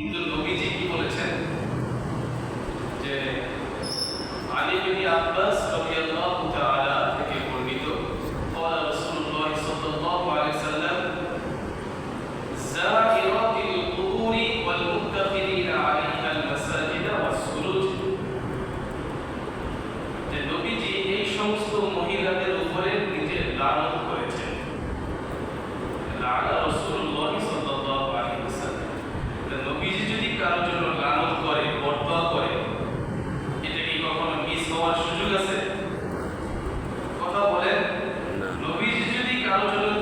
কিন্তু নবীজি কি বলেছেন যে আলী বিন আব্বাস রাদিয়াল্লাহু তাআলা থেকে বর্ণিত قال رسول الله صلى الله عليه وسلم زائرات القبور والمتخذين عليها المساجد والسجود যে নবীজি এই সমস্ত মহিলাদের উপরে নিজে লানত করেছেন লানত কারোর জন্য লানত করে এটা কি কখনো মিস হওয়ার সুযোগ আছে? কথা বলেন। নবীজি যদি কারোর জন্য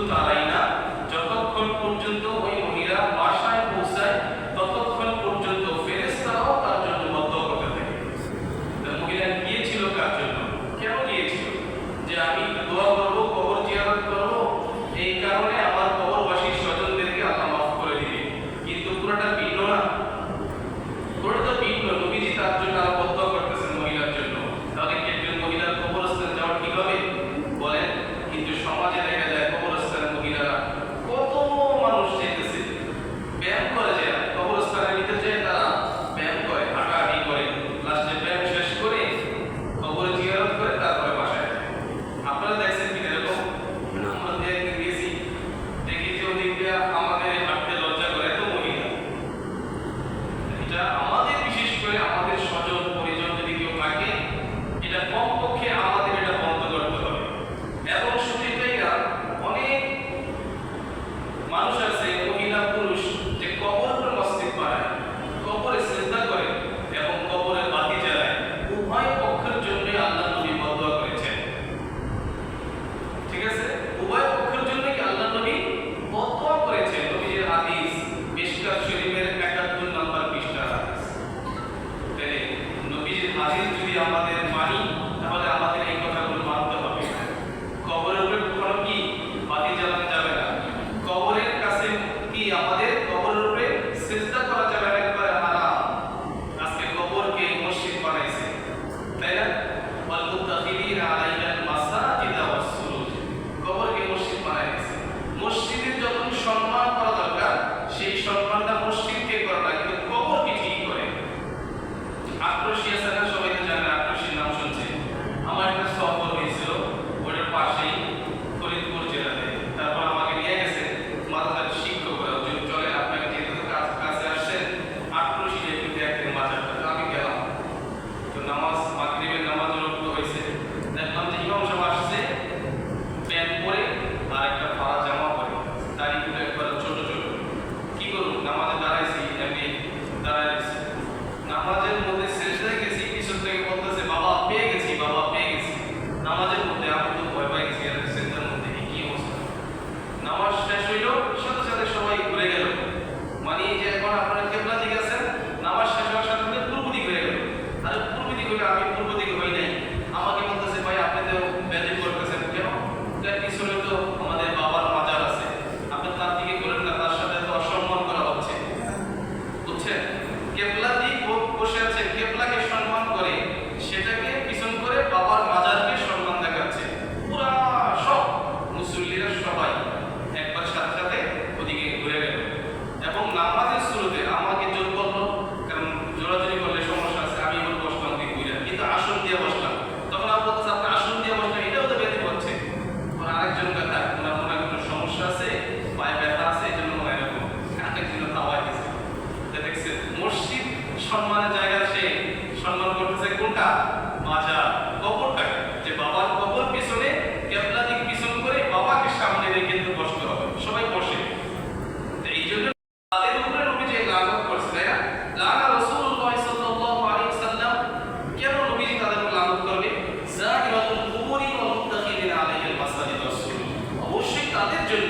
tudo tá সম্মানের জায়গায় সে সম্মান করতেছে কোনটা? মাজা। কবরটাকে যে বাবার কবর পিছনে কেবলা দিক পিছন করে বাবাকে সামনে রেখে কিন্তু বসতে হবে। সবাই বসে। এই জন্য তাদের উপরে নবী যে লাঘব করছে, তাই না? লানা রসুল্লাহ সাল্লাল্লাহু আলাইহি সাল্লাম কেন নবীজি তাদের লাঘব করবে? যা কি ওয়া মুত্তাকিদিন অবশ্যই তাদের জন্য